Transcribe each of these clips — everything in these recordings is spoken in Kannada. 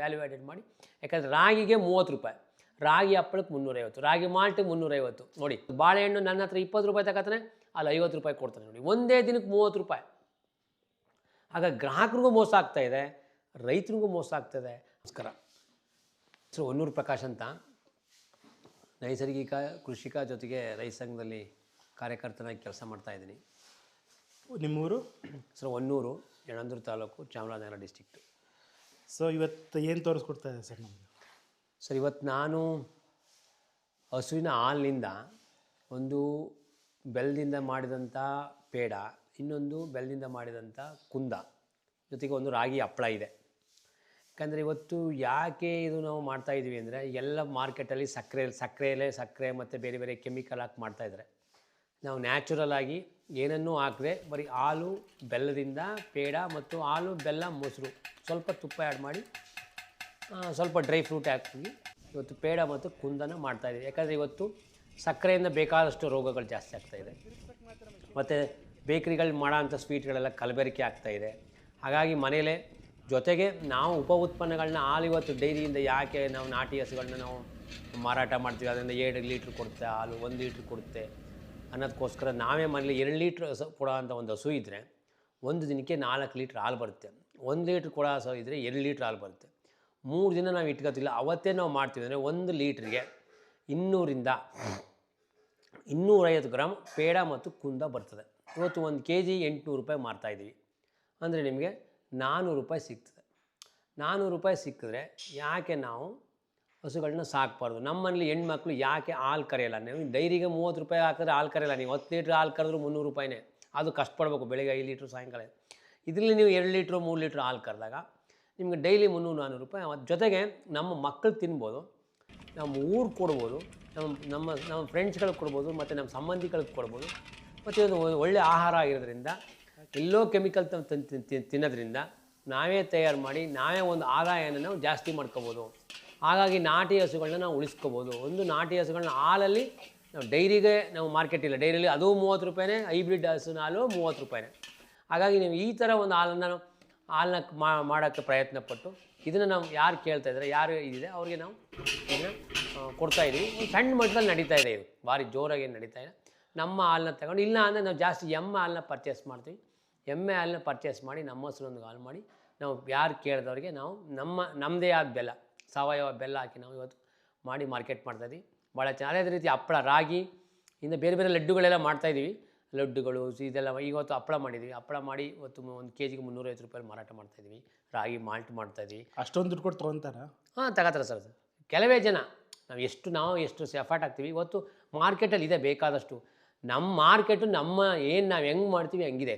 ವ್ಯಾಲ್ಯೂ ಆ್ಯಡೆಡ್ ಮಾಡಿ. ಯಾಕಂದರೆ ರಾಗಿಗೆ ಮೂವತ್ತು ರೂಪಾಯಿ ರಾಗಿ ಹಪ್ಪಳಕ್ಕೆ ಮುನ್ನೂರೈವತ್ತು ರಾಗಿ ಮಾಲ್ಟ್ ಮುನ್ನೂರೈವತ್ತು. ನೋಡಿ ಬಾಳೆಹಣ್ಣು ನನ್ನ ಹತ್ರ ಇಪ್ಪತ್ತು ರೂಪಾಯಿ ತಗೋತಾನೆ ಅಲ್ಲಿ ಐವತ್ತು ರೂಪಾಯಿ ಕೊಡ್ತಾನೆ ನೋಡಿ. ಒಂದೇ ದಿನಕ್ಕೆ ಮೂವತ್ತು ರೂಪಾಯಿ. ಆಗ ಗ್ರಾಹಕರಿಗೂ ಮೋಸ ಆಗ್ತಾ ಇದೆ ರೈತರಿಗೂ ಮೋಸ ಆಗ್ತದೆ ನಮಸ್ಕಾರ. ಹೆಸರು ಹೊನ್ನೂರು ಪ್ರಕಾಶ್ ಅಂತ. ನೈಸರ್ಗಿಕ ಕೃಷಿಕ ಜೊತೆಗೆ ರೈತ ಸಂಘದಲ್ಲಿ ಕಾರ್ಯಕರ್ತನಾಗಿ ಕೆಲಸ ಮಾಡ್ತಾ ಇದ್ದೀನಿ. ನಿಮ್ಮೂರು? Sir Onnuru ಯಣಂದೂರು taluk Chamarajanagar district so ಇವತ್ತು ಏನು ತೋರಿಸ್ಕೊಡ್ತಾ ಇದೆ ಸರ್ ನಮಗೆ? ಸರ್, ಇವತ್ತು ನಾನು ಹಸುವಿನ ಹಾಲಿನಿಂದ ಒಂದು ಬೆಲ್ಲದಿಂದ ಮಾಡಿದಂಥ ಪೇಡ, ಇನ್ನೊಂದು ಬೆಲ್ಲದಿಂದ ಮಾಡಿದಂಥ ಕುಂದ, ಜೊತೆಗೆ ಒಂದು ರಾಗಿ ಹಪ್ಪಳ ಇದೆ. ಯಾಕಂದರೆ ಇವತ್ತು ಯಾಕೆ ಇದು ನಾವು ಮಾಡ್ತಾ ಇದ್ದೀವಿ ಅಂದರೆ, ಎಲ್ಲ ಮಾರ್ಕೆಟಲ್ಲಿ ಸಕ್ಕರೆ ಸಕ್ಕರೆಯಲ್ಲೇ ಸಕ್ಕರೆ ಮತ್ತು ಬೇರೆ ಬೇರೆ ಕೆಮಿಕಲ್ ಹಾಕಿ ಮಾಡ್ತಾಯಿದ್ದಾರೆ ನಾವು ನ್ಯಾಚುರಲ್ ಆಗಿ ಏನನ್ನೂ ಹಾಕದೆ, ಬರೀ ಹಾಲು, ಬೆಲ್ಲದಿಂದ ಪೇಡ ಮತ್ತು ಹಾಲು, ಬೆಲ್ಲ, ಮೊಸರು. ಸ್ವಲ್ಪ ತುಪ್ಪ ಆ್ಯಡ್ ಮಾಡಿ ಸ್ವಲ್ಪ ಡ್ರೈ ಫ್ರೂಟ್ ಹಾಕ್ತೀವಿ. ಇವತ್ತು ಪೇಡ ಮತ್ತು ಕುಂದನ ಮಾಡ್ತಾಯಿದ್ದೀವಿ ಯಾಕಂದರೆ ಇವತ್ತು ಸಕ್ಕರೆಯಿಂದ ಬೇಕಾದಷ್ಟು ರೋಗಗಳು ಜಾಸ್ತಿ ಆಗ್ತಾಯಿದೆ ಮತ್ತು ಬೇಕ್ರಿಗಳು ಮಾಡೋಂಥ ಸ್ವೀಟ್ಗಳೆಲ್ಲ ಕಲಬೆರಕೆ ಆಗ್ತಾಯಿದೆ ಹಾಗಾಗಿ ಮನೆಯಲ್ಲೇ ಜೊತೆಗೆ ನಾವು ಉಪ ಉತ್ಪನ್ನಗಳನ್ನ ಹಾಲು ಇವತ್ತು ಡೈರಿಯಿಂದ ಯಾಕೆ ನಾವು ನಾಟಿ ಹಸುಗಳನ್ನ ನಾವು ಮಾರಾಟ ಮಾಡ್ತೀವಿ. ಅದರಿಂದ ಎರಡು ಲೀಟ್ರ್ ಕೊಡುತ್ತೆ ಹಾಲು, ಒಂದು ಲೀಟ್ರ್ ಕೊಡುತ್ತೆ. ಅನ್ನೋದಕ್ಕೋಸ್ಕರ ನಾವೇ ಮನೇಲಿ ಎರಡು ಲೀಟ್ರ್ ಹಸು ಕೊಡೋ ಅಂಥ ಒಂದು ಹಸು ಇದ್ದರೆ ಒಂದು ದಿನಕ್ಕೆ ನಾಲ್ಕು ಲೀಟ್ರ್ ಹಾಲು ಬರುತ್ತೆ. ಒಂದು ಲೀಟ್ರ್ ಕೊಡೋ ಹಸು ಇದ್ದರೆ ಎರಡು ಲೀಟ್ರ್ ಹಾಲು ಬರುತ್ತೆ. ಮೂರು ದಿನ ನಾವು ಇಟ್ಕೋತಿಲ್ಲ. ಅವತ್ತೇ ನಾವು ಮಾಡ್ತೀವಿ ಅಂದರೆ ಒಂದು ಲೀಟ್ರಿಗೆ ಇನ್ನೂರಿಂದ ಇನ್ನೂರೈವತ್ತು ಗ್ರಾಮ್ ಪೇಡ ಮತ್ತು ಕುಂದ ಬರ್ತದೆ. ಇವತ್ತು ಒಂದು ಕೆ ಜಿ ಎಂಟುನೂರು ರೂಪಾಯಿ ಮಾರ್ತಾಯಿದ್ದೀವಿ ಅಂದರೆ ನಿಮಗೆ ನಾನ್ನೂರು ರೂಪಾಯಿ ಸಿಗ್ತದೆ. ನಾನ್ನೂರು ರೂಪಾಯಿ ಸಿಕ್ಕಿದ್ರೆ ಯಾಕೆ ನಾವು ಹಸುಗಳನ್ನ ಸಾಕಬಾರ್ದು. ನಮ್ಮನೇಲಿ ಹೆಣ್ಮಕ್ಳು ಯಾಕೆ ಹಾಲು ಕರೆಯಲ್ಲ? ನೀವು ಡೈರಿಗೆ ಮೂವತ್ತು ರೂಪಾಯಿ ಹಾಕಿದ್ರೆ ಹಾಲು ಕರೆಯಲ್ಲ. ನೀವು ಹತ್ತು ಲೀಟ್ರ್ ಹಾಲು ಕರೆದ್ರು ಮುನ್ನೂರು ರೂಪಾಯಿನೇ. ಅದು ಕಷ್ಟಪಡಬೇಕು ಬೆಳಗ್ಗೆ ಐದು ಲೀಟ್ರ್ ಸಾಯಂಕಾಲ. ಇದರಲ್ಲಿ ನೀವು ಎರಡು ಲೀಟ್ರು, ಮೂರು ಲೀಟ್ರ್ ಹಾಲು ಕರೆದಾಗ ನಿಮಗೆ ಡೈಲಿ ಮುನ್ನೂರು ನಾನ್ನೂರು ರೂಪಾಯಿ ಅದ್ರ ಜೊತೆಗೆ ನಮ್ಮ ಮಕ್ಕಳು ತಿನ್ಬೋದು, ನಮ್ಮ ಊರು ಕೊಡ್ಬೋದು, ನಮ್ಮ ನಮ್ಮ ನಮ್ಮ ಫ್ರೆಂಡ್ಸ್ಗಳಿಗೆ ಕೊಡ್ಬೋದು, ಮತ್ತು ನಮ್ಮ ಸಂಬಂಧಿಗಳಿಗೆ ಕೊಡ್ಬೋದು. ಮತ್ತು ಒಂದು ಒಳ್ಳೆಯ ಆಹಾರ ಆಗಿರೋದ್ರಿಂದ, ಎಲ್ಲೋ ಕೆಮಿಕಲ್ ತಿನ್ನೋದ್ರಿಂದ ನಾವೇ ತಯಾರು ಮಾಡಿ, ನಾವೇ ಒಂದು ಆದಾಯನ ನಾವು ಜಾಸ್ತಿ ಮಾಡ್ಕೋಬೋದು. ಹಾಗಾಗಿ ನಾಟಿ ಹಸುಗಳನ್ನ ನಾವು ಉಳಿಸ್ಕೋಬೋದು. ಒಂದು ನಾಟಿ ಹಸುಗಳನ್ನ ಹಾಲಲ್ಲಿ ನಾವು ಡೈರಿಗೆ ನಾವು ಮಾರ್ಕೆಟ್ ಇಲ್ಲ. ಡೈರಿಲಿ ಅದು ಮೂವತ್ತು ರೂಪಾಯಿನೇ, ಹೈಬ್ರಿಡ್ ಹಸುನ ಹಾಲು ಮೂವತ್ತು ರೂಪಾಯಿನೇ. ಹಾಗಾಗಿ ನೀವು ಈ ಥರ ಒಂದು ಹಾಲನ್ನು ಹಾಲನ್ನ ಮಾ, ಮಾಡೋಕ್ಕೆ ಪ್ರಯತ್ನ ಪಟ್ಟು ಇದನ್ನು ನಾವು ಯಾರು ಕೇಳ್ತಾ ಇದ್ದಾರೆ, ಯಾರು ಇದಿದೆ, ಅವ್ರಿಗೆ ನಾವು ಇದನ್ನು ಕೊಡ್ತಾ ಇದ್ದೀವಿ ಒಂದು ಸಣ್ಣ ಮಟ್ಟದಲ್ಲಿ ನಡೀತಾ ಇದೆ ಇದು. ಭಾರಿ ಜೋರಾಗಿ ನಡೀತಾ ಇದೆ. ನಮ್ಮ ಹಾಲನ್ನ ತಗೊಂಡು, ಇಲ್ಲ ಅಂದರೆ ನಾವು ಜಾಸ್ತಿ ಎಮ್ಮೆ ಹಾಲನ್ನ ಪರ್ಚೇಸ್ ಮಾಡ್ತೀವಿ. ಎಮ್ಮೆ ಹಾಲನ್ನ ಪರ್ಚೇಸ್ ಮಾಡಿ, ನಮ್ಮ ಹಸುರೊಂದು ಹಾಲು ಮಾಡಿ, ನಾವು ಯಾರು ಕೇಳಿದವ್ರಿಗೆ ನಾವು ನಮ್ಮ ನಮ್ಮದೇ ಆದ ಬೆಲ್ಲ. ಸಾವಯವ ಬೆಲ್ಲ ಹಾಕಿ ನಾವು ಇವತ್ತು ಮಾಡಿ ಮಾರ್ಕೆಟ್ ಮಾಡ್ತಾಯಿದ್ವಿ ಭಾಳ ಚೆನ್ನಾಗಿ ಅದೇ ರೀತಿ ಹಪ್ಪಳ ರಾಗಿ ಇನ್ನು ಬೇರೆ ಬೇರೆ ಲಡ್ಡುಗಳೆಲ್ಲ ಮಾಡ್ತಾಯಿದ್ದೀವಿ ಲಡ್ಡುಗಳು ಇದೆಲ್ಲ ಇವತ್ತು ಹಪ್ಪಳ ಮಾಡಿದ್ವಿ. ಹಪ್ಪಳ ಮಾಡಿ ಇವತ್ತು ಒಂದು ಕೆ ಜಿಗೆ ಮುನ್ನೂರೈವತ್ತು ರೂಪಾಯಿ ಮಾರಾಟ ಮಾಡ್ತಾಯಿದ್ದೀವಿ ರಾಗಿ ಮಾಲ್ಟ್ ಮಾಡ್ತಾಯಿದ್ದೀವಿ ಅಷ್ಟೊಂದು ದುಡ್ಡು ಕೊಟ್ಟು ತೊಗೊತಾರ? ಹಾಂ ತಗೋತಾರೆ ಸರ್ ಕೆಲವೇ ಜನ ನಾವು ಎಷ್ಟು ನಾವು ಎಷ್ಟು ಎಫರ್ಟ್ ಹಾಕ್ತೀವಿ ಇವತ್ತು ಮಾರ್ಕೆಟಲ್ಲಿ ಇದೆ ಬೇಕಾದಷ್ಟು. ನಮ್ಮ ಮಾರ್ಕೆಟು ನಮ್ಮ ಏನು ನಾವು ಹೆಂಗೆ ಮಾಡ್ತೀವಿ ಹಂಗಿದೆ.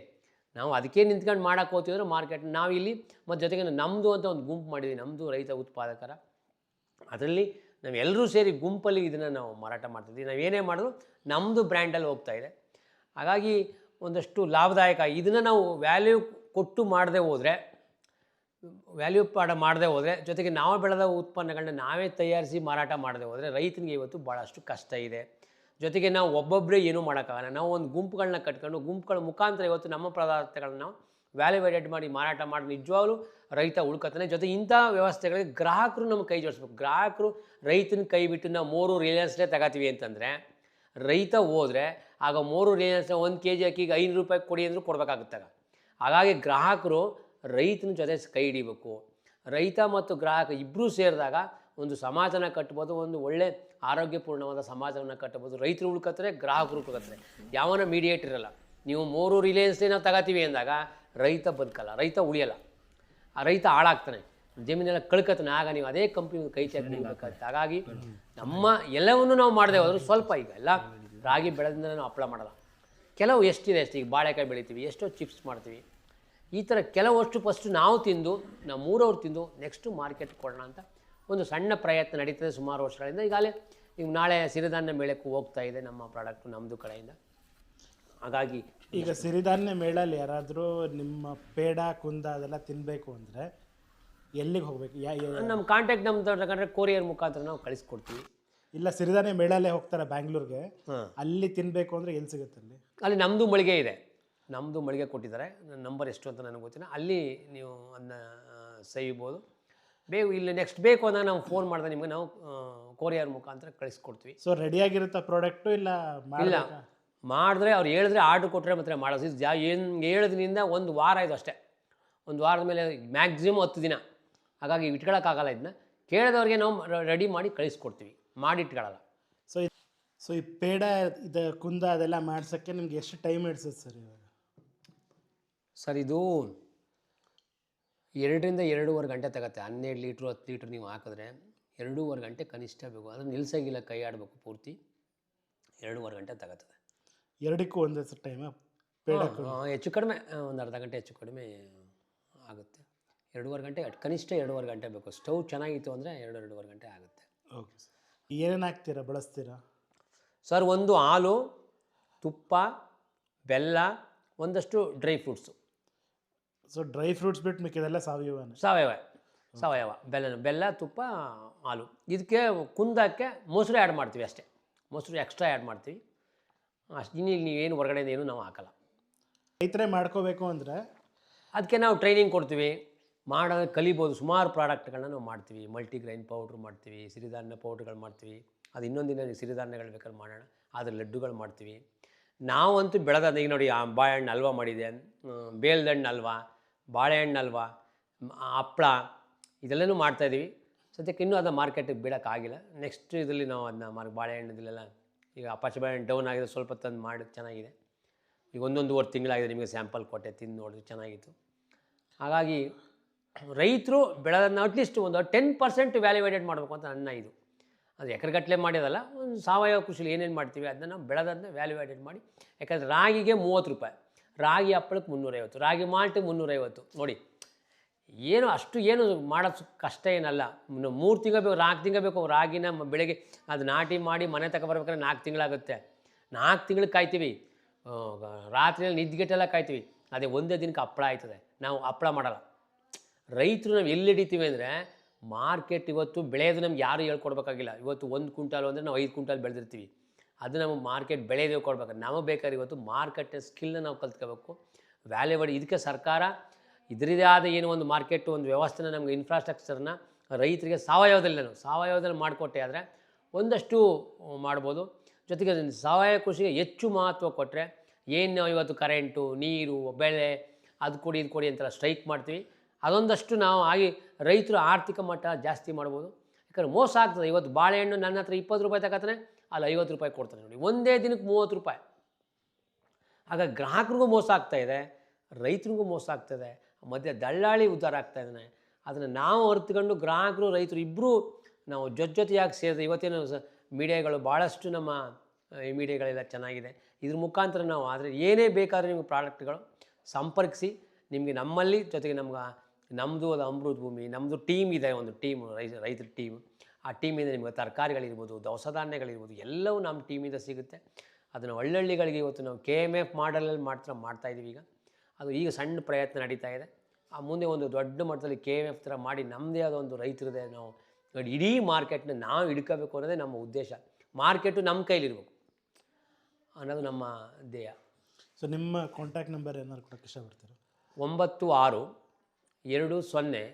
ನಾವು ಅದಕ್ಕೆ ನಿಂತ್ಕೊಂಡು ಮಾಡೋಕೆ ಹೋಗ್ತೀವಿ ಅಂದ್ರೆ ಮಾರ್ಕೆಟ್ ನಾವು ಇಲ್ಲಿ ಮತ್ತು ಜೊತೆಗೆ ನಮ್ಮದು ಅಂತ ಒಂದು ಗುಂಪು ಮಾಡಿದ್ವಿ ನಮ್ಮದು ರೈತ ಉತ್ಪಾದಕರ. ಅದರಲ್ಲಿ ನಾವೆಲ್ಲರೂ ಸೇರಿ ಗುಂಪಲ್ಲಿ ಇದನ್ನು ನಾವು ಮಾರಾಟ ಮಾಡ್ತಿದ್ವಿ. ನಾವು ಏನೇ ಮಾಡಿದ್ರು ನಮ್ಮದು ಬ್ರ್ಯಾಂಡಲ್ಲಿ ಹೋಗ್ತಾ ಇದೆ. ಹಾಗಾಗಿ ಒಂದಷ್ಟು ಲಾಭದಾಯಕ, ಇದನ್ನು ನಾವು ವ್ಯಾಲ್ಯೂ ಕೊಟ್ಟು ಮಾಡದೆ ಹೋದರೆ ವ್ಯಾಲ್ಯೂ ಪಾಡ ಮಾಡದೆ ಹೋದರೆ, ಜೊತೆಗೆ ನಾವು ಬೆಳೆದ ಉತ್ಪನ್ನಗಳನ್ನ ನಾವೇ ತಯಾರಿಸಿ ಮಾರಾಟ ಮಾಡದೆ ಹೋದರೆ ರೈತನಿಗೆ ಇವತ್ತು ಭಾಳಷ್ಟು ಕಷ್ಟ ಇದೆ. ಜೊತೆಗೆ ನಾವು ಒಬ್ಬೊಬ್ಬರೇ ಏನೂ ಮಾಡೋಕ್ಕಾಗಲ್ಲ. ನಾವು ಒಂದು ಗುಂಪುಗಳನ್ನ ಕಟ್ಕೊಂಡು, ಗುಂಪುಗಳ ಮುಖಾಂತರ ಇವತ್ತು ನಮ್ಮ ಪದಾರ್ಥಗಳನ್ನ ನಾವು ವ್ಯಾಲ್ಯೂವೇಟೆಡ್ ಮಾಡಿ, ಮಾರಾಟ ಮಾಡಿ, ನಿಜವಾಗ್ಲೂ ರೈತ ಉಳ್ಕೊತಾನೆ. ಜೊತೆ ಇಂಥ ವ್ಯವಸ್ಥೆಗಳಿಗೆ ಗ್ರಾಹಕರು ನಮ್ಮ ಕೈ ಜೋಡಿಸ್ಬೇಕು. ಗ್ರಾಹಕರು ರೈತನ ಕೈ ಬಿಟ್ಟು ನಾವು ಮೂರು ರಿಲಯನ್ಸ್ನೇ ತಗೋತೀವಿ ಅಂತಂದರೆ, ರೈತ ಹೋದರೆ ಆಗ ಮೂರು ರಿಲಯನ್ಸ್ನ ಒಂದು ಕೆ ಜಿ ಅಕ್ಕಿಗೆ ಐನೂರು ರೂಪಾಯಿ ಕೊಡಿ ಅಂದರೂ ಕೊಡಬೇಕಾಗುತ್ತಾಗ ಹಾಗಾಗಿ ಗ್ರಾಹಕರು ರೈತನ ಜೊತೆ ಕೈ ಹಿಡಿಬೇಕು. ರೈತ ಮತ್ತು ಗ್ರಾಹಕ ಇಬ್ಬರೂ ಸೇರಿದಾಗ ಒಂದು ಸಮಾಜನ ಕಟ್ಬೋದು, ಒಂದು ಒಳ್ಳೆ ಆರೋಗ್ಯಪೂರ್ಣವಾದ ಸಮಾಜವನ್ನು ಕಟ್ಟಬೋದು ರೈತರು ಉಳ್ಕತ್ತಾರೆ ಗ್ರಾಹಕರು ಉಳ್ಕೊತಾರೆ. ಯಾವನ ಮೀಡಿಯೇಟ್ ಇರಲ್ಲ. ನೀವು ಮೂರು ರಿಲಯನ್ಸ್ನೇ ನಾವು ತಗೋತೀವಿ ಅಂದಾಗ ರೈತ ಬದುಕಲ್ಲ, ರೈತ ಉಳಿಯಲ್ಲ. ಆ ರೈತ ಹಾಳಾಗ್ತಾನೆ. ಜಮೀನೆಲ್ಲ ಕಳ್ಕತ್ತಾನೆ ಆಗ ನೀವು ಅದೇ ಕಂಪ್ನಿ ಕೈ ನಿಲ್ಬೇಕಾಗುತ್ತೆ. ಹಾಗಾಗಿ ನಮ್ಮ ಎಲ್ಲವನ್ನು ನಾವು ಮಾಡಿದೆ ಹೋದ್ರು ಸ್ವಲ್ಪ ಈಗ ಎಲ್ಲ ರಾಗಿ ಬೆಳೆದಿಂದ ನಾವು ಹಪ್ಪಳ ಮಾಡಲ್ಲ. ಕೆಲವು ಎಷ್ಟಿದೆ ಅಷ್ಟು. ಈಗ ಬಾಳೆಕಾಯಿ ಬೆಳಿತೀವಿ, ಎಷ್ಟೋ ಚಿಪ್ಸ್ ಮಾಡ್ತೀವಿ. ಈ ಥರ ಕೆಲವಷ್ಟು ಫಸ್ಟು ನಾವು ತಿಂದು ನಮ್ಮ ಊರವ್ರು ತಿಂದು ನೆಕ್ಸ್ಟು ಮಾರ್ಕೆಟ್ ಕೊಡೋಣ ಅಂತ ಒಂದು ಸಣ್ಣ ಪ್ರಯತ್ನ ನಡೀತದೆ ಸುಮಾರು ವರ್ಷಗಳಿಂದ. ಈಗಾಗಲೇ ಈಗ ನಾಳೆ ಸಿರಿಧಾನ್ಯ ಮೇಳಕ್ಕೆ ಹೋಗ್ತಾ ಇದೆ ನಮ್ಮ ಪ್ರಾಡಕ್ಟ್ ನಮ್ಮದು ಕಡೆಯಿಂದ. ಹಾಗಾಗಿ ಈಗ ಸಿರಿಧಾನ್ಯ ಮೇಳಲ್ಲಿ ಯಾರಾದರೂ ನಿಮ್ಮ ಪೇಡ ಕುಂದ ಅದೆಲ್ಲ ತಿನ್ನಬೇಕು ಅಂದರೆ ಎಲ್ಲಿಗೆ ಹೋಗ್ಬೇಕು? ಯಾ ಯಾ- ನಮ್ಮ ಕಾಂಟ್ಯಾಕ್ಟ್ ನಮ್ಮ ತಗೊಂಡ್ರೆ ಕೊರಿಯರ್ ಮುಖಾಂತರ ನಾವು ಕಳಿಸ್ಕೊಡ್ತೀವಿ. ಇಲ್ಲ ಸಿರಿಧಾನ್ಯ ಮೇಳಲ್ಲೇ ಹೋಗ್ತಾರೆ ಬ್ಯಾಂಗ್ಳೂರ್ಗೆ. ಹಾಂ. ಅಲ್ಲಿ ತಿನ್ನಬೇಕು ಅಂದರೆ ಎಲ್ಲಿ ಸಿಗುತ್ತೆ ಅಲ್ಲಿ? ಅಲ್ಲಿ ನಮ್ಮದು ಮಳಿಗೆ ಇದೆ. ನಮ್ಮದು ಮಳಿಗೆ ಕೊಟ್ಟಿದ್ದಾರೆ. ನನ್ನ ನಂಬರ್ ಎಷ್ಟು ಅಂತ ನನಗೆ ಗೊತ್ತಿಲ್ಲ. ಅಲ್ಲಿ ನೀವು ಅದನ್ನ ಸವಿಬೋದು. ಬೇಕು ಇಲ್ಲಿ ನೆಕ್ಸ್ಟ್ ಬೇಕು ಅನ್ನೋ ನಾವು ಫೋನ್ ಮಾಡಿದ್ರೆ ನಿಮಗೆ ನಾವು ಕೊರಿಯರ್ ಮುಖಾಂತರ ಕಳಿಸ್ಕೊಡ್ತೀವಿ. ಸೊ ರೆಡಿಯಾಗಿರುತ್ತೆ ಪ್ರಾಡಕ್ಟು ಇಲ್ಲ ಇಲ್ಲ. ಮಾಡಿದ್ರೆ ಅವ್ರು ಹೇಳಿದ್ರೆ ಆರ್ಡ್ರ್ ಕೊಟ್ಟರೆ ಮಾತ್ರ ಮಾಡೋದು. ಜಾ ಏನು ಹೇಳಿದ್ರಿಂದ ಒಂದು ವಾರ ಇದು ಅಷ್ಟೇ. ಒಂದು ವಾರದ ಮೇಲೆ ಮ್ಯಾಕ್ಸಿಮಮ್ ಹತ್ತು ದಿನ. ಹಾಗಾಗಿ ಇಟ್ಕೊಳ್ಳೋಕ್ಕಾಗಲ್ಲ ಇದನ್ನ ಕೇಳಿದವ್ರಿಗೆ ನಾವು ರೆಡಿ ಮಾಡಿ ಕಳಿಸ್ಕೊಡ್ತೀವಿ. ಮಾಡಿ ಇಟ್ಕೊಳ್ಳಲ್ಲ ಸೊ ಸೊ ಈ ಪೇಡ ಇದು ಕುಂದ ಅದೆಲ್ಲ ಮಾಡ್ಸೋಕ್ಕೆ ನಿಮ್ಗೆ ಎಷ್ಟು ಟೈಮ್ ಹಿಡ್ಸುತ್ತೆ ಸರ್ ಇವಾಗ? ಸರ್ ಇದು ಎರಡರಿಂದ ಎರಡೂವರೆ ಗಂಟೆ ತಗತ್ತೆ. ಹನ್ನೆರಡು ಲೀಟ್ರು ಹತ್ತು ಲೀಟ್ರ್ ನೀವು ಹಾಕಿದ್ರೆ ಎರಡೂವರೆ ಗಂಟೆ ಕನಿಷ್ಠ ಬೇಕು. ಅದನ್ನು ನಿಲ್ಸಂಗಿಲ್ಲ ಕೈ ಆಡಬೇಕು ಪೂರ್ತಿ. ಎರಡೂವರೆ ಗಂಟೆ ತಗತ್ತದೆ. ಎರಡಕ್ಕೂ ಒಂದೇ ಟೈಮ್ ಹೆಚ್ಚು ಕಡಿಮೆ ಒಂದು ಅರ್ಧ ಗಂಟೆ ಹೆಚ್ಚು ಕಡಿಮೆ ಆಗುತ್ತೆ. ಎರಡೂವರೆ ಗಂಟೆ ಕನಿಷ್ಠ ಎರಡೂವರೆ ಗಂಟೆ ಬೇಕು. ಸ್ಟವ್ ಚೆನ್ನಾಗಿತ್ತು ಅಂದರೆ ಎರಡು ಎರಡೂವರೆ ಗಂಟೆ ಆಗುತ್ತೆ. Okay sir. ಏನೇನು ಹಾಕ್ತೀರಾ ಬಳಸ್ತೀರಾ? ಸರ್ ಒಂದು ಹಾಲು ತುಪ್ಪ ಬೆಲ್ಲ ಒಂದಷ್ಟು dry fruits. So dry fruits ಬಿಟ್ಟು ಮಿಕ್ಕಿದೆಲ್ಲ ಸಾವಯವ. ಸಾವಯವ ಸಾವಯವ. ಬೆಲ್ಲ ಬೆಲ್ಲ ತುಪ್ಪ ಹಾಲು. ಇದಕ್ಕೆ ಕುಂದಕ್ಕೆ ಮೊಸರು ಆ್ಯಡ್ ಮಾಡ್ತೀವಿ ಅಷ್ಟೇ. ಮೊಸರು ಎಕ್ಸ್ಟ್ರಾ ಆ್ಯಡ್ ಮಾಡ್ತೀವಿ. ಅಷ್ಟು ನೀವು ನೀವೇನು ಹೊರಗಡೆಯಿಂದ ಏನು ನಾವು ಹಾಕಲ್ಲ. ರೈತರೇ ಮಾಡ್ಕೋಬೇಕು ಅಂದರೆ ಅದಕ್ಕೆ ನಾವು ಟ್ರೈನಿಂಗ್ ಕೊಡ್ತೀವಿ. ಮಾಡೋ ಕಲಿಬೋದು. ಸುಮಾರು ಪ್ರಾಡಕ್ಟ್ಗಳನ್ನ ನಾವು ಮಾಡ್ತೀವಿ. ಮಲ್ಟಿಗ್ರೈನ್ ಪೌಡ್ರ್ ಮಾಡ್ತೀವಿ. ಸಿರಿಧಾನ್ಯ ಪೌಡ್ರ್ಗಳು ಮಾಡ್ತೀವಿ. ಅದು ಇನ್ನೊಂದಿನ ಸಿರಿಧಾನ್ಯಗಳು ಬೇಕಾದ್ರೆ ಮಾಡೋಣ. ಅದ್ರ ಲಡ್ಡುಗಳು ಮಾಡ್ತೀವಿ. ನಾವಂತೂ ಬೆಳೆದ ಈಗ ನೋಡಿ ಆ ಬಾಳೆಹಣ್ಣು ಹಲ್ವಾ ಮಾಡಿದೆ. ಬೇಲ್ದಣ್ಣು ಹಲ್ವಾ. ಬಾಳೆಹಣ್ಣು ಹಪ್ಪಳ ಇದೆಲ್ಲನೂ ಮಾಡ್ತಾಯಿದ್ದೀವಿ ಸದ್ಯಕ್ಕೆ ಇನ್ನೂ ಅದು ಮಾರ್ಕೆಟಿಗೆ ಬಿಡೋಕ್ಕಾಗಿಲ್ಲ. ನೆಕ್ಸ್ಟ್ ಇದರಲ್ಲಿ ನಾವು ಅದನ್ನ ಮಾರ್ ಬಾಳೆಹಣ್ಣದಲ್ಲೆಲ್ಲ ಈಗ ಅಪಾಚಿ ಬಾಳೆಹಣ್ಣು ಡೌನ್ ಆಗಿದೆ, ಸ್ವಲ್ಪ ತಂದು ಮಾಡಿ ಚೆನ್ನಾಗಿದೆ. ಈಗ ಒಂದೊಂದುವರೆ ತಿಂಗಳಾಗಿದೆ ನಿಮಗೆ ಸ್ಯಾಂಪಲ್ ಕೊಟ್ಟೆ, ತಿಂದು ನೋಡಿದ್ರೆ ಚೆನ್ನಾಗಿತ್ತು. ಹಾಗಾಗಿ ರೈತರು ಬೆಳೆದನ್ನು ಅಟ್ಲೀಸ್ಟ್ ಒಂದು ಟೆನ್ ಪರ್ಸೆಂಟ್ ವ್ಯಾಲ್ಯೂವೇಟೆಡ್ ಮಾಡಬೇಕು ಅಂತ ನನ್ನ ಇದು. ಅದು ಎಕರೆಗಟ್ಟಲೆ ಮಾಡಿದಲ್ಲ, ಒಂದು ಸಾವಯವ ಕೃಷಿಲಿ ಏನೇನು ಮಾಡ್ತೀವಿ, ಅದನ್ನು ನಾವು ಬೆಳೆದನ್ನ ವ್ಯಾಲ್ಯೂವೇಟೆಡ್ ಮಾಡಿ, ಯಾಕಂದರೆ ರಾಗಿಗೆ ಮೂವತ್ತು ರೂಪಾಯಿ. ರಾಗಿ ಹಪ್ಪಳಕ್ಕೆ ಮುನ್ನೂರೈವತ್ತು, ರಾಗಿ ಮಾಲ್ಟ್ ಮುನ್ನೂರೈವತ್ತು. ನೋಡಿ, ಏನು ಅಷ್ಟು ಏನು ಮಾಡೋದು ಕಷ್ಟ ಏನಲ್ಲ. ಮೂರು ತಿಂಗಳು ಬೇಕು, ನಾಲ್ಕು ತಿಂಗಳು ಬೇಕು, ರಾಗಿನ ಬೆಳಗ್ಗೆ ಅದು ನಾಟಿ ಮಾಡಿ ಮನೆ ತಗೊಬರ್ಬೇಕಾದ್ರೆ ನಾಲ್ಕು ತಿಂಗಳಾಗುತ್ತೆ. ನಾಲ್ಕು ತಿಂಗಳು ಕಾಯ್ತೀವಿ. ರಾತ್ರಿಯಲ್ಲಿ ನಿದ್ದೆಗೆಟ್ಟೆಲ್ಲ ಕಾಯ್ತೀವಿ. ಅದೇ ಒಂದೇ ದಿನಕ್ಕೆ ಹಪ್ಪಳ ಆಯ್ತದೆ. ನಾವು ಹಪ್ಪಳ ಮಾಡಲ್ಲ. ರೈತರು ನಾವು ಎಲ್ಲಿ ಹಿಡಿತೀವಿ ಅಂದರೆ ಮಾರ್ಕೆಟ್ ಇವತ್ತು ಬೆಳೆಯೋದು ನಮ್ಗೆ ಯಾರು ಹೇಳ್ಕೊಡ್ಬೇಕಾಗಿಲ್ಲ. ಇವತ್ತು ಒಂದು ಕ್ವಿಂಟಾಲು ಅಂದರೆ ನಾವು ಐದು ಕ್ವಿಂಟಾಲ್ ಬೆಳೆದಿರ್ತೀವಿ. ಅದು ನಮಗೆ ಮಾರ್ಕೆಟ್ ಬೆಳೆದು ಕೊಡ್ಬೇಕು. ನಮಗೆ ಬೇಕಾದ್ರೆ ಇವತ್ತು ಮಾರ್ಕೆಟ್ ಸ್ಕಿಲ್ನ ನಾವು ಕಲ್ತ್ಕೋಬೇಕು. ವ್ಯಾಲ್ಯೂಬಲ್ ಇದಕ್ಕೆ ಸರ್ಕಾರ ಇದರದೇ ಆದ ಏನು ಒಂದು ಮಾರ್ಕೆಟ್ ಒಂದು ವ್ಯವಸ್ಥೆನ ನಮಗೆ ಇನ್ಫ್ರಾಸ್ಟ್ರಕ್ಚರ್ನ ರೈತರಿಗೆ ಸಾವಯವದಲ್ಲಿ ನಾನು ಸಾವಯವದಲ್ಲಿ ಮಾಡಿಕೊಟ್ಟೆ ಆದರೆ ಒಂದಷ್ಟು ಮಾಡ್ಬೋದು. ಜೊತೆಗೆ ಸಾವಯವ ಕೃಷಿಗೆ ಹೆಚ್ಚು ಮಹತ್ವ ಕೊಟ್ಟರೆ ಏನು ಇವತ್ತು ಕರೆಂಟು ನೀರು, ಬೆಳೆ, ಅದು ಕೊಡಿ, ಇದು ಕೊಡಿ ಅಂತೆಲ್ಲ ಸ್ಟ್ರೈಕ್ ಮಾಡ್ತೀವಿ. ಅದೊಂದಷ್ಟು ನಾವು ಆಗಿ ರೈತರು ಆರ್ಥಿಕ ಮಟ್ಟ ಜಾಸ್ತಿ ಮಾಡ್ಬೋದು. ಯಾಕಂದ್ರೆ ಮೋಸ ಆಗ್ತದೆ. ಇವತ್ತು ಬಾಳೆಹಣ್ಣು ನನ್ನ ಹತ್ರ ಇಪ್ಪತ್ತು ರೂಪಾಯಿ ತಗೋತಾನೆ ಅಲ್ಲಿ ಐವತ್ತು ರೂಪಾಯಿ ಕೊಡ್ತಾನೆ ನೋಡಿ. ಒಂದೇ ದಿನಕ್ಕೆ ಮೂವತ್ತು ರೂಪಾಯಿ. ಆಗ ಗ್ರಾಹಕರಿಗೂ ಮೋಸ ಆಗ್ತಾ ಇದೆ, ರೈತರಿಗೂ ಮೋಸ ಆಗ್ತದೆ ಮಧ್ಯೆ ದಳ್ಳಾಳಿ ಉದ್ಧಾರ ಆಗ್ತಾ ಇದ್ದಾನೆ. ಅದನ್ನು ನಾವು ಅರ್ತುಕೊಂಡು ಗ್ರಾಹಕರು, ರೈತರು ಇಬ್ಬರೂ ನಾವು ಜೊತೆ ಜೊತೆಯಾಗಿ ಸೇರಿದೆ ಇವತ್ತಿನ ಮೀಡಿಯಾಗಳು ಭಾಳಷ್ಟು ನಮ್ಮ ಈ ಮೀಡಿಯಾಗಳೆಲ್ಲ ಚೆನ್ನಾಗಿದೆ. ಇದ್ರ ಮುಖಾಂತರ ನಾವು ಆದರೆ ಏನೇ ಬೇಕಾದರೂ ನಿಮಗೆ ಪ್ರಾಡಕ್ಟ್ಗಳು ಸಂಪರ್ಕಿಸಿ, ನಿಮಗೆ ನಮ್ಮಲ್ಲಿ ಜೊತೆಗೆ ನಮ್ಗೆ ನಮ್ಮದು ಅದು ಅಮೃತ ಭೂಮಿ ನಮ್ಮದು ಟೀಮ್ ಇದೆ ಒಂದು ಟೀಮ್ ರೈತ ರೈತರ ಟೀಮ್ ಆ ಟೀಮಿಂದ ನಿಮಗೆ ತರಕಾರಿಗಳಿರ್ಬೋದು ದವಸ ಧಾನ್ಯಗಳಿರ್ಬೋದು ಎಲ್ಲವೂ ನಮ್ಮ ಟೀಮಿಂದ ಸಿಗುತ್ತೆ. ಅದನ್ನು ಹಳ್ಳಹಳ್ಳಿಗಳಿಗೆ ಇವತ್ತು ನಾವು ಕೆ ಎಂ ಎಫ್ ಮಾಡಲಲ್ಲಿ ಮಾಡ್ತಾ ಮಾಡ್ತಾಯಿದ್ದೀವಿ ಈಗ. ಅದು ಈಗ ಸಣ್ಣ ಪ್ರಯತ್ನ ನಡೀತಾ ಇದೆ. ಆ ಮುಂದೆ ಒಂದು ದೊಡ್ಡ ಮಟ್ಟದಲ್ಲಿ ಕೆ ಎಂ ಎಫ್ ಥರ ಮಾಡಿ ನಮ್ಮದೇ ಆದ ಒಂದು ರೈತರದೇ ನಾವು ನೋಡಿ ಇಡೀ ಮಾರ್ಕೆಟ್ನ ನಾವು ಹಿಡ್ಕೋಬೇಕು ಅನ್ನೋದೇ ನಮ್ಮ ಉದ್ದೇಶ. ಮಾರ್ಕೆಟು ನಮ್ಮ ಕೈಲಿರ್ಬೇಕು ಅನ್ನೋದು ನಮ್ಮ ಧ್ಯೇಯ. ಸೊ ನಿಮ್ಮ ಕಾಂಟ್ಯಾಕ್ಟ್ ನಂಬರ್ ಏನಾದ್ರು ಕೂಡ ಇಷ್ಟಪಡ್ತೀರಾ? ಒಂಬತ್ತು ಆರು ಎರಡು ಸೊನ್ನೆ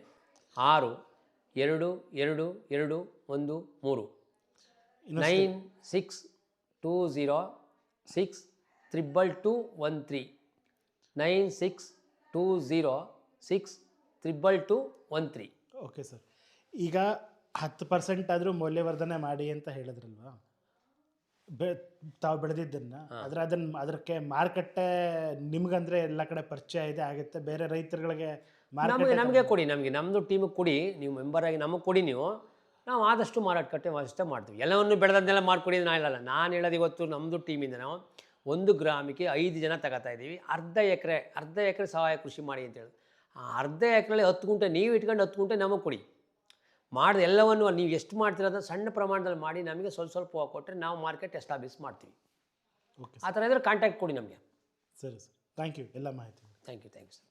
ಆರು ಎರಡು ಎರಡು ಎರಡು ಒಂದು ಮೂರು. Nine six two zero six triple two one three. Nine six two zero six triple two one three. Okay sir. ಈಗ ಹತ್ತು ಪರ್ಸೆಂಟ್ ಆದರೂ ಮೌಲ್ಯವರ್ಧನೆ ಮಾಡಿ ಅಂತ ಹೇಳಿದ್ರಲ್ವಾ? ಬೆ ತಾವು ಬೆಳೆದಿದ್ದನ್ನು ಆದರೆ ಅದನ್ನು ಅದಕ್ಕೆ ಮಾರುಕಟ್ಟೆ ನಿಮ್ಗಂದ್ರೆ ಎಲ್ಲ ಕಡೆ ಪರಿಚಯ ಇದೆ ಆಗುತ್ತೆ. ಬೇರೆ ರೈತರುಗಳಿಗೆ ನಮಗೆ ನಮಗೆ ಕೊಡಿ ನಮಗೆ ನಮ್ಮದು ಟೀಮಿಗೆ ಕೊಡಿ. ನೀವು ಮೆಂಬರ್ ಆಗಿ ನಮಗೆ ಕೊಡಿ ನೀವು. ನಾವು ಆದಷ್ಟು ಮಾರಾಟಕ್ಕೆ ಅಷ್ಟೇ ಮಾಡ್ತೀವಿ. ಎಲ್ಲವನ್ನು ಬೆಳೆದನ್ನೆಲ್ಲ ಮಾಡ್ಕೊಡಿ ನಾನು ಹೇಳಲ್ಲ. ನಾನು ಹೇಳೋದು ಇವತ್ತು ನಮ್ಮದು ಟೀಮಿಂದ ನಾವು ಒಂದು ಗ್ರಾಮಿಗೆ ಐದು ಜನ ತಗೋತಾ ಇದ್ದೀವಿ. ಅರ್ಧ ಎಕರೆ ಅರ್ಧ ಎಕರೆ ಸಹಾಯ ಕೃಷಿ ಮಾಡಿ ಅಂತ ಹೇಳಿ ಆ ಅರ್ಧ ಎಕರೆಲಿ ಹತ್ತು ಗುಂಟೆ ನೀವು ಇಟ್ಕೊಂಡು ಹತ್ತು ಗುಂಟೆ ನಮಗೆ ಕೊಡಿ. ಮಾಡಿದ ಎಲ್ಲವನ್ನು ನೀವು ಎಷ್ಟು ಮಾಡ್ತೀರ ಅಂತ ಸಣ್ಣ ಪ್ರಮಾಣದಲ್ಲಿ ಮಾಡಿ ನಮಗೆ ಸ್ವಲ್ಪ ಸ್ವಲ್ಪ ಕೊಟ್ಟರೆ ನಾವು ಮಾರ್ಕೆಟ್ ಎಸ್ಟಾಬ್ಲಿಷ್ ಮಾಡ್ತೀವಿ. ಓಕೆ ಆ ಥರ ಇದ್ರೆ ಕಾಂಟ್ಯಾಕ್ಟ್ ಕೊಡಿ ನಮಗೆ. ಸರಿ ಸರ್ ಥ್ಯಾಂಕ್ ಯು ಎಲ್ಲ ಮಾಹಿತಿ. Thank you thank you sir